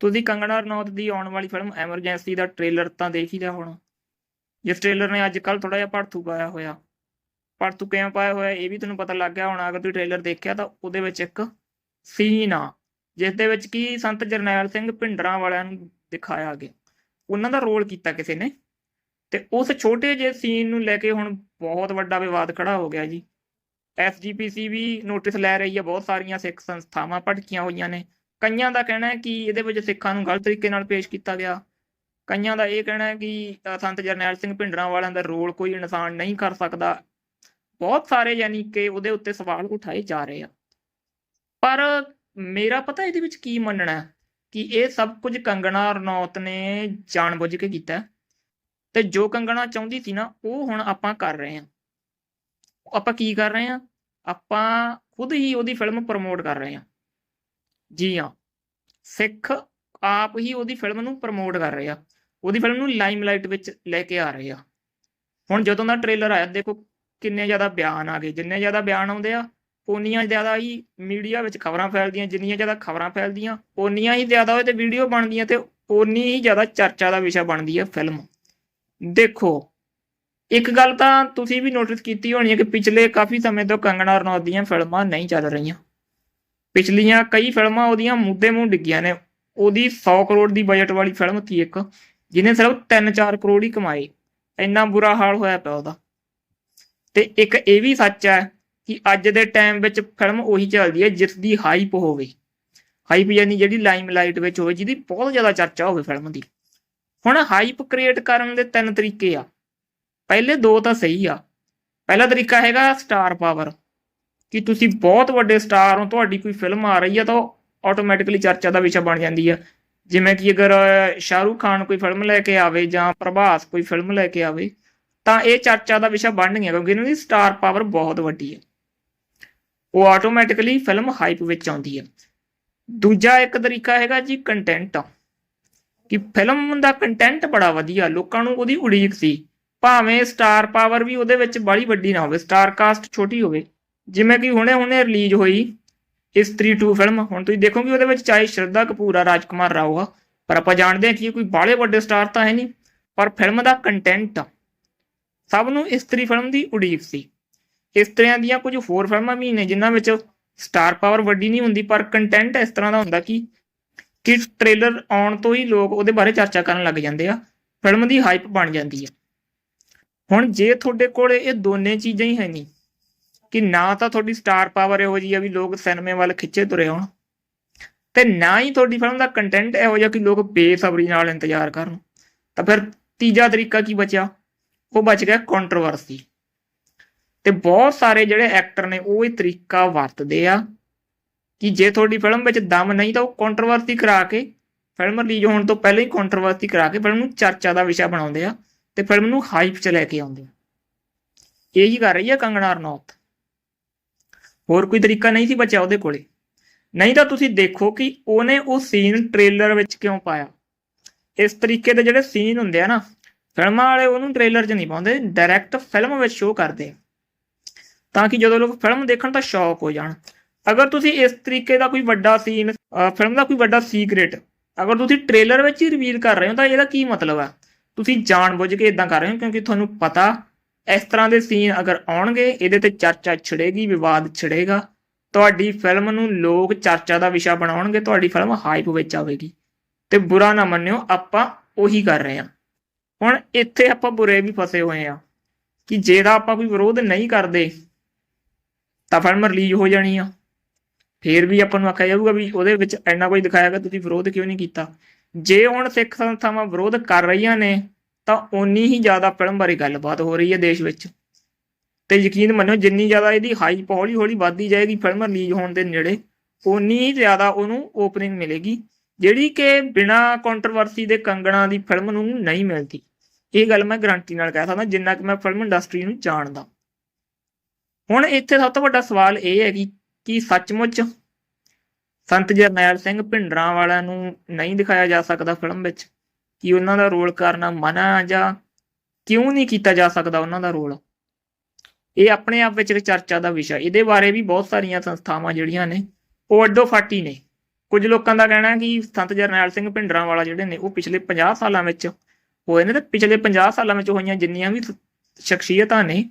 ਤੁਸੀਂ ਕੰਗਣਾ ਰਣੌਤ ਦੀ ਆਉਣ ਵਾਲੀ ਫਿਲਮ ਐਮਰਜੈਂਸੀ ਦਾ ਟ੍ਰੇਲਰ ਤਾਂ ਦੇਖ ਹੀ ਲਿਆ ਹੋਣਾ। ਜਿਸ ਟ੍ਰੇਲਰ ਨੇ ਅੱਜ ਕੱਲ ਥੋੜਾ ਜਿਹਾ ਭੜਥੂ ਪਾਇਆ ਹੋਇਆ। ਭੜਥੂ ਕਿਵੇਂ ਪਾਇਆ ਹੋਇਆ, ਇਹ ਵੀ ਤੁਹਾਨੂੰ ਪਤਾ ਲੱਗ ਗਿਆ ਹੋਣਾ। ਅਗਰ ਤੁਸੀਂ ਟ੍ਰੇਲਰ ਦੇਖਿਆ ਤਾਂ ਉਹਦੇ ਵਿੱਚ ਇੱਕ ਸੀਨ ਆ, ਜਿਸ ਦੇ ਵਿੱਚ ਕੀ ਸੰਤ ਜਰਨੈਲ ਸਿੰਘ ਭਿੰਡਰਾਂ ਵਾਲਿਆਂ ਨੂੰ ਦਿਖਾਇਆ ਗਿਆ। ਉਹਨਾਂ ਦਾ ਰੋਲ ਕੀਤਾ ਕਿਸੇ ਨੇ। ਤੇ ਉਸ ਛੋਟੇ ਜਿਹੇ ਸੀਨ ਨੂੰ ਲੈ ਕੇ ਹੁਣ ਬਹੁਤ ਵੱਡਾ ਵਿਵਾਦ ਖੜਾ ਹੋ ਗਿਆ ਜੀ। ਐਸਜੀਪੀਸੀ ਵੀ ਨੋਟਿਸ ਲੈ ਰਹੀ ਹੈ ਬਹੁਤ ਸਾਰੀਆਂ ਸਿੱਖ ਸੰਸਥਾਵਾਂ ਭੜਕੀਆਂ ਹੋਈਆਂ ਨੇ। ਕਈਆਂ ਦਾ ਕਹਿਣਾ ਹੈ ਕਿ ਇਹਦੇ ਵਿੱਚ ਸਿੱਖਾਂ ਨੂੰ ਗਲਤ ਤਰੀਕੇ ਨਾਲ ਪੇਸ਼ ਕੀਤਾ ਗਿਆ। ਕਈਆਂ ਦਾ ਇਹ ਕਹਿਣਾ ਹੈ ਕਿ ਸੰਤ ਜਰਨੈਲ ਸਿੰਘ ਭਿੰਡਰਾਂ ਵਾਲਿਆਂ ਦਾ ਰੋਲ ਕੋਈ ਇਨਸਾਨ ਨਹੀਂ ਕਰ ਸਕਦਾ। ਬਹੁਤ ਸਾਰੇ ਯਾਨੀ ਕਿ ਉਹਦੇ ਉੱਤੇ ਸਵਾਲ ਉਠਾਏ ਜਾ ਰਹੇ ਆ। ਪਰ ਮੇਰਾ ਪਤਾ ਇਹਦੇ ਵਿੱਚ ਕੀ ਮੰਨਣਾ ਕਿ ਇਹ ਸਭ ਕੁਝ ਕੰਗਣਾ ਰਣੌਤ ਨੇ ਜਾਣਬੁੱਝ ਕੇ ਕੀਤਾ। ਤੇ ਜੋ ਕੰਗਣਾ ਚਾਹੁੰਦੀ ਸੀ ਨਾ, ਉਹ ਹੁਣ ਆਪਾਂ ਕਰ ਰਹੇ ਹਾਂ। ਆਪਾਂ ਕੀ ਕਰ ਰਹੇ ਹਾਂ? ਆਪਾਂ ਖੁਦ ਹੀ ਉਹਦੀ ਫਿਲਮ ਪ੍ਰਮੋਟ ਕਰ ਰਹੇ ਹਾਂ। ਜੀ ਹਾਂ। ਸਿੱਖ ਆਪ ਹੀ ਉਹਦੀ ਫਿਲਮ ਨੂੰ ਪ੍ਰਮੋਟ ਕਰ ਰਹੇ ਆ। ਉਹਦੀ ਫਿਲਮ ਨੂੰ ਲਾਈਮਲਾਈਟ ਵਿੱਚ ਲੈ ਕੇ ਆ ਰਹੇ ਆ। ਹੁਣ ਜਦੋਂ ਦਾ ਟ੍ਰੇਲਰ ਆਇਆ, ਦੇਖੋ ਕਿੰਨੇ ਜ਼ਿਆਦਾ ਬਿਆਨ ਆ ਗਏ। ਜਿੰਨੇ ਜ਼ਿਆਦਾ ਬਿਆਨ ਆਉਂਦੇ ਆ ਉਨੀਆਂ ਜ਼ਿਆਦਾ ਹੀ ਮੀਡੀਆ ਵਿੱਚ ਖਬਰਾਂ ਫੈਲਦੀਆਂ। ਜਿੰਨੀਆਂ ਜ਼ਿਆਦਾ ਖਬਰਾਂ ਫੈਲਦੀਆਂ ਉਨੀਆਂ ਹੀ ਜ਼ਿਆਦਾ ਉਹਦੇ ਤੇ ਵੀਡੀਓ ਬਣਦੀਆਂ ਤੇ ਉਨੀ ਹੀ ਜ਼ਿਆਦਾ ਚਰਚਾ ਦਾ ਵਿਸ਼ਾ ਬਣਦੀ ਹੈ ਫਿਲਮ ਦੇਖੋ, ਇੱਕ ਗੱਲ ਤਾਂ ਤੁਸੀਂ ਵੀ ਨੋਟਿਸ ਕੀਤੀ ਹੋਣੀ ਹੈ ਕਿ ਪਿਛਲੇ ਕਾਫੀ ਸਮੇਂ ਤੋਂ ਕੰਗਣਾ ਰਣੌਤ ਦੀਆਂ ਫਿਲਮਾਂ ਨਹੀਂ ਚੱਲ ਰਹੀਆਂ। ਪਿਛਲੀਆਂ ਕਈ ਫਿਲਮਾਂ ਉਹਦੀਆਂ ਮੁੱਦੇ ਮੂੰਹ ਡਿੱਗੀਆਂ ਨੇ। ਉਹਦੀ 100 ਕਰੋੜ ਦੀ ਬਜਟ ਵਾਲੀ ਫਿਲਮ ਸੀ ਇੱਕ, ਜਿਹਨੇ ਸਿਰਫ 3-4 ਕਰੋੜ ਹੀ ਕਮਾਏ। ਇੰਨਾ ਬੁਰਾ ਹਾਲ ਹੋਇਆ ਪਿਆ ਉਹਦਾ। ਤੇ ਇੱਕ ਇਹ ਵੀ ਸੱਚ ਹੈ ਕਿ ਅੱਜ ਦੇ ਟਾਈਮ ਵਿੱਚ ਫਿਲਮ ਉਹੀ ਚੱਲਦੀ ਹੈ ਜਿਸ ਦੀ ਹਾਈਪ ਹੋਵੇ। ਹਾਈਪ ਯਾਨੀ ਜਿਹੜੀ ਲਾਈਮਲਾਈਟ ਵਿੱਚ ਹੋਵੇ, ਜਿਹਦੀ ਬਹੁਤ ਜ਼ਿਆਦਾ ਚਰਚਾ ਹੋਵੇ ਫਿਲਮ ਦੀ। ਹੁਣ ਹਾਈਪ ਕ੍ਰੀਏਟ ਕਰਨ ਦੇ ਤਿੰਨ ਤਰੀਕੇ ਆ। ਪਹਿਲੇ ਦੋ ਤਾਂ ਸਹੀ ਆ। ਪਹਿਲਾ ਤਰੀਕਾ ਹੈਗਾ ਸਟਾਰ ਪਾਵਰ ਕਿ ਤੁਸੀਂ ਬਹੁਤ ਵੱਡੇ ਸਟਾਰ ਹੋ ਤੁਹਾਡੀ ਕੋਈ ਫਿਲਮ ਆ ਰਹੀ ਹੈ ਤਾਂ ਆਟੋਮੈਟਿਕਲੀ ਚਰਚਾ ਦਾ ਵਿਸ਼ਾ ਬਣ ਜਾਂਦੀ ਹੈ ਜਿਵੇਂ ਕਿ ਅਗਰ ਅਹ, ਸ਼ਾਹਰੂਖ ਖਾਨ ਕੋਈ ਫਿਲਮ ਲੈ ਕੇ ਆਵੇ ਜਾਂ ਪ੍ਰਭਾਸ ਕੋਈ ਫਿਲਮ ਲੈ ਕੇ ਆਵੇ ਤਾਂ ਇਹ ਚਰਚਾ ਦਾ ਵਿਸ਼ਾ ਬਣ ਗਿਆ ਕਿਉਂਕਿ ਇਹਨਾਂ ਦੀ ਸਟਾਰ ਪਾਵਰ ਬਹੁਤ ਵੱਡੀ ਹੈ ਉਹ ਆਟੋਮੈਟਿਕਲੀ ਫਿਲਮ ਹਾਈਪ ਵਿੱਚ ਆਉਂਦੀ ਹੈ ਦੂਜਾ ਇੱਕ ਤਰੀਕਾ ਹੈਗਾ ਜੀ ਕੰਟੈਂਟ ਕਿ ਫਿਲਮ ਦਾ ਕੰਟੈਂਟ ਬੜਾ ਵਧੀਆ ਲੋਕਾਂ ਨੂੰ ਉਹਦੀ ਉਡੀਕ ਸੀ। ਭਾਵੇਂ ਸਟਾਰ ਪਾਵਰ ਵੀ ਉਹਦੇ ਵਿੱਚ ਬੜੀ ਵੱਡੀ ਨਾ ਹੋਵੇ ਸਟਾਰ ਕਾਸਟ ਛੋਟੀ ਹੋਵੇ ਜਿਵੇਂ ਕਿ ਹੁਣੇ ਹੁਣੇ ਰਿਲੀਜ਼ ਹੋਈ ਇਸਤਰੀ 2 ਫਿਲਮ ਹੁਣ ਤੁਸੀਂ ਦੇਖੋਗੇ ਉਹਦੇ ਵਿੱਚ ਚਾਹੇ ਸ਼ਰਧਾ ਕਪੂਰ ਆ, ਰਾਜਕੁਮਾਰ ਰਾਓ ਆ, ਪਰ ਆਪਾਂ ਜਾਣਦੇ ਹਾਂ ਕਿ ਕੋਈ ਬਾਹਲੇ ਵੱਡੇ ਸਟਾਰ ਤਾਂ ਹੈ ਨਹੀਂ, ਪਰ ਫਿਲਮ ਦਾ ਕੰਟੈਂਟ ਸਭ ਨੂੰ ਇਸਤਰੀ ਫਿਲਮ ਦੀ ਉਡੀਕ ਸੀ। ਇਸ ਤਰ੍ਹਾਂ ਦੀਆਂ ਕੁਝ ਹੋਰ ਫਿਲਮਾਂ ਵੀ ਨੇ ਜਿਨ੍ਹਾਂ ਵਿੱਚ ਸਟਾਰ ਪਾਵਰ ਵੱਡੀ ਨਹੀਂ ਹੁੰਦੀ, ਪਰ ਕੰਟੈਂਟ ਇਸ ਤਰ੍ਹਾਂ ਦਾ ਹੁੰਦਾ ਕਿ ਕਿ ਟ੍ਰੇਲਰ ਆਉਣ ਤੋਂ ਹੀ ਲੋਕ ਉਹਦੇ ਬਾਰੇ ਚਰਚਾ ਕਰਨ ਲੱਗ ਜਾਂਦੇ ਆ ਫਿਲਮ ਦੀ ਹਾਈਪ ਬਣ ਜਾਂਦੀ ਹੈ ਹੁਣ ਜੇ ਤੁਹਾਡੇ ਕੋਲ ਇਹ ਦੋਨੇ ਚੀਜ਼ਾਂ ਹੀ ਹੈ ਨਹੀਂ ਕਿ ਨਾ ਤਾਂ ਤੁਹਾਡੀ ਸਟਾਰ ਪਾਵਰ ਇਹੋ ਜਿਹੀ ਆ ਵੀ ਲੋਕ ਸਿਨੇਮੇ ਵੱਲ ਖਿੱਚੇ ਤੁਰੇ ਹੋਣ। ਤੇ ਨਾ ਹੀ ਤੁਹਾਡੀ ਫਿਲਮ ਦਾ ਕੰਟੈਂਟ ਇਹੋ ਜਿਹਾ ਕਿ ਲੋਕ ਬੇਸਬਰੀ ਨਾਲ ਇੰਤਜ਼ਾਰ ਕਰਨ। ਤਾਂ ਫਿਰ ਤੀਜਾ ਤਰੀਕਾ ਕੀ ਬਚਿਆ? ਉਹ ਬਚ ਗਿਆ ਕੰਟਰੋਵਰਸੀ ਤੇ ਬਹੁਤ ਸਾਰੇ ਜਿਹੜੇ ਐਕਟਰ ਨੇ ਉਹ ਇਹ ਤਰੀਕਾ ਵਰਤਦੇ ਆ ਕਿ ਜੇ ਤੁਹਾਡੀ ਫਿਲਮ ਵਿੱਚ ਦਮ ਨਹੀਂ ਤਾਂ ਉਹ ਕੰਟਰੋਵਰਸੀ ਕਰਾ ਕੇ ਫਿਲਮ ਰਿਲੀਜ਼ ਹੋਣ ਤੋਂ ਪਹਿਲਾਂ ਹੀ ਕੰਟਰੋਵਰਸੀ ਕਰਾ ਕੇ ਫਿਲਮ ਨੂੰ ਚਰਚਾ ਦਾ ਵਿਸ਼ਾ ਬਣਾਉਂਦੇ ਆ ਤੇ ਫਿਲਮ ਨੂੰ ਹਾਈਪ 'ਚ ਲੈ ਕੇ ਆਉਂਦੇ ਆ। ਇਹੀ ਕਰ ਰਹੀ ਹੈ ਕੰਗਣਾ ਰਣੌਤ। ਹੋਰ ਕੋਈ ਤਰੀਕਾ ਨਹੀਂ ਸੀ ਬਚਿਆ ਉਹਦੇ ਕੋਲੇ। ਨਹੀਂ ਤਾਂ ਤੁਸੀਂ ਦੇਖੋ ਕਿ ਉਹਨੇ ਉਹ ਸੀਨ ਟ੍ਰੇਲਰ ਵਿੱਚ ਕਿਉਂ ਪਾਇਆ। ਇਸ ਤਰੀਕੇ ਦੇ ਜਿਹੜੇ ਸੀਨ ਹੁੰਦੇ ਆ ਨਾ, ਫਿਲਮਾਂ ਵਾਲੇ ਉਹਨੂੰ ਟ੍ਰੇਲਰ 'ਚ ਨਹੀਂ ਪਾਉਂਦੇ ਡਾਇਰੈਕਟ ਫਿਲਮ ਵਿੱਚ ਸ਼ੋਅ ਕਰਦੇ ਤਾਂ ਕਿ ਜਦੋਂ ਲੋਕ ਫਿਲਮ ਦੇਖਣ ਤਾਂ ਸ਼ੌਕ ਹੋ ਜਾਣ। ਅਗਰ ਤੁਸੀਂ ਇਸ ਤਰੀਕੇ ਦਾ ਕੋਈ ਵੱਡਾ ਸੀਨ ਫਿਲਮ ਦਾ ਕੋਈ ਵੱਡਾ ਸੀਕ੍ਰੇਟ ਅਗਰ ਤੁਸੀਂ ਟ੍ਰੇਲਰ ਵਿੱਚ ਹੀ ਰਿਵੀਲ ਕਰ ਰਹੇ ਹੋ ਤਾਂ ਇਹਦਾ ਕੀ ਮਤਲਬ ਹੈ ਤੁਸੀਂ ਜਾਣਬੁੱਝ ਕੇ ਇਦਾਂ ਕਰ ਰਹੇ ਹੋ ਕਿਉਂਕਿ ਤੁਹਾਨੂੰ ਪਤਾ ਇਸ ਤਰ੍ਹਾਂ ਦੇ ਸੀਨ ਅਗਰ ਆਉਣਗੇ, ਇਹਦੇ ਤੇ ਚਰਚਾ ਛਿੜੇਗੀ, ਵਿਵਾਦ ਛਿੜੇਗਾ। ਤੁਹਾਡੀ ਫਿਲਮ ਨੂੰ ਲੋਕ ਚਰਚਾ ਦਾ ਵਿਸ਼ਾ ਬਣਾਉਣਗੇ, ਤੁਹਾਡੀ ਫਿਲਮ ਹਾਈਪ ਵਿੱਚ ਆਵੇਗੀ। ਤੇ ਬੁਰਾ ਨਾ ਮੰਨਿਓ, ਆਪਾਂ ਉਹੀ ਕਰ ਰਹੇ ਹਾਂ। ਹੁਣ ਇੱਥੇ ਆਪਾਂ ਬੁਰੇ ਵੀ ਫਸੇ ਹੋਏ ਆ ਕਿ ਜੇ ਤਾਂ ਆਪਾਂ ਕੋਈ ਵਿਰੋਧ ਨਹੀਂ ਕਰਦੇ, ਤਾਂ ਫਿਲਮ ਰਿਲੀਜ਼ ਹੋ ਜਾਣੀ ਆ। ਫੇਰ ਵੀ ਆਪਾਂ ਨੂੰ ਆਖਿਆ ਜਾਊਗਾ ਵੀ ਉਹਦੇ ਵਿੱਚ ਇੰਨਾ ਕੁਝ ਦਿਖਾਇਆ ਗਿਆ, ਤੁਸੀਂ ਵਿਰੋਧ ਕਿਉਂ ਨਹੀਂ ਕੀਤਾ? ਜੇ ਹੁਣ ਸਿੱਖ ਸੰਸਥਾਵਾਂ ਵਿਰੋਧ ਕਰ ਰਹੀਆਂ ਨੇ ਤਾਂ ਓਨੀ ਹੀ ਜ਼ਿਆਦਾ ਫਿਲਮ ਬਾਰੇ ਗੱਲਬਾਤ ਹੋ ਰਹੀ ਹੈ ਦੇਸ਼ ਵਿੱਚ। ਤੇ ਯਕੀਨ ਮੰਨੋ, ਜਿੰਨੀ ਜ਼ਿਆਦਾ ਇਹਦੀ ਹਾਈਪ ਹੌਲੀ ਹੌਲੀ ਵੱਧਦੀ ਜਾਏਗੀ ਫਿਲਮ ਰਿਲੀਜ਼ ਹੋਣ ਦੇ ਨੇੜੇ, ਓਨੀ ਜ਼ਿਆਦਾ ਉਹਨੂੰ ਓਪਨਿੰਗ ਮਿਲੇਗੀ, ਜਿਹੜੀ ਕਿ ਬਿਨਾ ਕੰਟਰੋਵਰਸੀ ਦੇ ਕੰਗਣਾ ਦੀ ਫਿਲਮ ਨੂੰ ਨਹੀਂ ਮਿਲਦੀ। ਇਹ ਗੱਲ ਮੈਂ ਗਰੰਟੀ ਨਾਲ ਕਹਿ ਸਕਦਾ, ਜਿੰਨਾ ਕਿ ਮੈਂ ਫਿਲਮ ਇੰਡਸਟਰੀ ਨੂੰ ਜਾਣਦਾ। ਹੁਣ ਇੱਥੇ ਸਭ ਤੋਂ ਵੱਡਾ ਸਵਾਲ ਇਹ ਹੈ ਕਿ ਕੀ ਸੱਚਮੁੱਚ ਸੰਤ ਜਰਨੈਲ ਸਿੰਘ ਭਿੰਡਰਾਂ ਵਾਲਿਆਂ ਨੂੰ ਨਹੀਂ ਦਿਖਾਇਆ ਜਾ ਸਕਦਾ ਫਿਲਮ ਵਿੱਚ? ਕਿ ਉਹਨਾਂ ਦਾ ਰੋਲ ਕਰਨਾ ਮਨਾ ਜਾਂ ਕਿਉਂ ਨਹੀਂ ਕੀਤਾ ਜਾ ਸਕਦਾ ਉਹਨਾਂ ਦਾ ਰੋਲ? ਇਹ ਆਪਣੇ ਆਪ ਵਿੱਚ ਚਰਚਾ ਦਾ ਵਿਸ਼ਾ। ਇਹਦੇ ਬਾਰੇ ਵੀ ਬਹੁਤ ਸਾਰੀਆਂ ਸੰਸਥਾਵਾਂ ਜਿਹੜੀਆਂ ਨੇ, ਉਹ ਅੱਡੋ ਫਾਟੀ ਨੇ। ਕੁਝ ਲੋਕਾਂ ਦਾ ਕਹਿਣਾ ਕਿ ਸੰਤ ਜਰਨੈਲ ਸਿੰਘ ਭਿੰਡਰਾਂ ਵਾਲਾ ਜਿਹੜੇ ਨੇ, ਉਹ ਪਿਛਲੇ 50 ਸਾਲਾਂ ਵਿੱਚ ਹੋਏ ਨੇ ਤੇ ਪਿਛਲੇ 50 ਸਾਲਾਂ ਵਿੱਚ ਹੋਈਆਂ ਜਿੰਨੀਆਂ ਵੀ ਸ਼ਖਸੀਅਤਾਂ ਨੇ,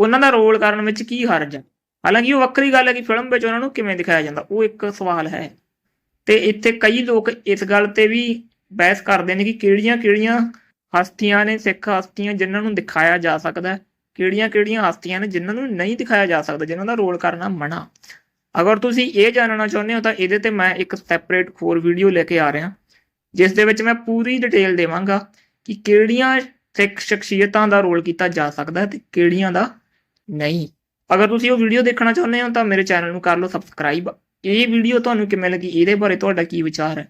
ਉਹਨਾਂ ਦਾ ਰੋਲ ਕਰਨ ਵਿੱਚ ਕੀ ਹਰਜ ਹੈ ਹਾਲਾਂਕਿ ਉਹ ਵੱਖਰੀ ਗੱਲ ਹੈ ਕਿ ਫਿਲਮ ਵਿੱਚ ਉਹਨਾਂ ਨੂੰ ਕਿਵੇਂ ਦਿਖਾਇਆ ਜਾਂਦਾ, ਉਹ ਇੱਕ ਸਵਾਲ ਹੈ। ਤੇ ਇੱਥੇ ਕਈ ਲੋਕ ਇਸ ਗੱਲ ਤੇ ਵੀ ਬਹਿਸ ਕਰਦੇ ਨੇ ਕਿ ਕਿਹੜੀਆਂ-ਕਿਹੜੀਆਂ ਹਸਤੀਆਂ ਨੇ, ਸਿੱਖ ਹਸਤੀਆਂ ਜਿਨ੍ਹਾਂ ਨੂੰ ਦਿਖਾਇਆ ਜਾ ਸਕਦਾ ਕਿਹੜੀਆਂ-ਕਿਹੜੀਆਂ ਹਸਤੀਆਂ ਨੇ ਜਿਨ੍ਹਾਂ ਨੂੰ ਨਹੀਂ ਦਿਖਾਇਆ ਜਾ ਸਕਦਾ, ਜਿਨ੍ਹਾਂ ਦਾ ਰੋਲ ਕਰਨਾ ਮਨਾ। ਅਗਰ ਤੁਸੀਂ ਇਹ ਜਾਣਨਾ ਚਾਹੁੰਦੇ ਹੋ ਤਾਂ ਇਹਦੇ ਤੇ ਮੈਂ ਇੱਕ ਸੈਪਰੇਟ ਹੋਰ ਵੀਡੀਓ ਲੈ ਕੇ ਆ ਰਿਹਾ। ਜਿਸ ਦੇ ਵਿੱਚ ਮੈਂ ਪੂਰੀ ਡਿਟੇਲ ਦੇਵਾਂਗਾ ਕਿ ਕਿਹੜੀਆਂ ਸਿੱਖ ਸ਼ਖਸੀਅਤਾਂ ਦਾ ਰੋਲ ਕੀਤਾ ਜਾ ਸਕਦਾ ਹੈ ਤੇ ਕਿਹੜੀਆਂ ਦਾ ਨਹੀਂ। ਅਗਰ ਤੁਸੀਂ ਉਹ ਵੀਡੀਓ ਦੇਖਣਾ ਚਾਹੁੰਦੇ ਹੋ ਤਾਂ ਮੇਰੇ ਚੈਨਲ ਨੂੰ ਕਰ ਲਓ ਸਬਸਕ੍ਰਾਈਬ ਇਹ ਵੀਡੀਓ ਤੁਹਾਨੂੰ ਕਿਵੇਂ ਲੱਗੀ? ਇਹਦੇ ਬਾਰੇ ਤੁਹਾਡਾ ਕੀ ਵਿਚਾਰ ਹੈ?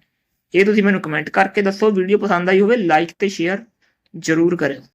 ਇਹ ਤੁਸੀਂ ਮੈਨੂੰ ਕਮੈਂਟ ਕਰਕੇ ਦੱਸੋ ਵੀਡੀਓ ਪਸੰਦ ਆਈ ਹੋਵੇ ਲਾਈਕ ਤੇ ਸ਼ੇਅਰ ਜ਼ਰੂਰ ਕਰਿਓ।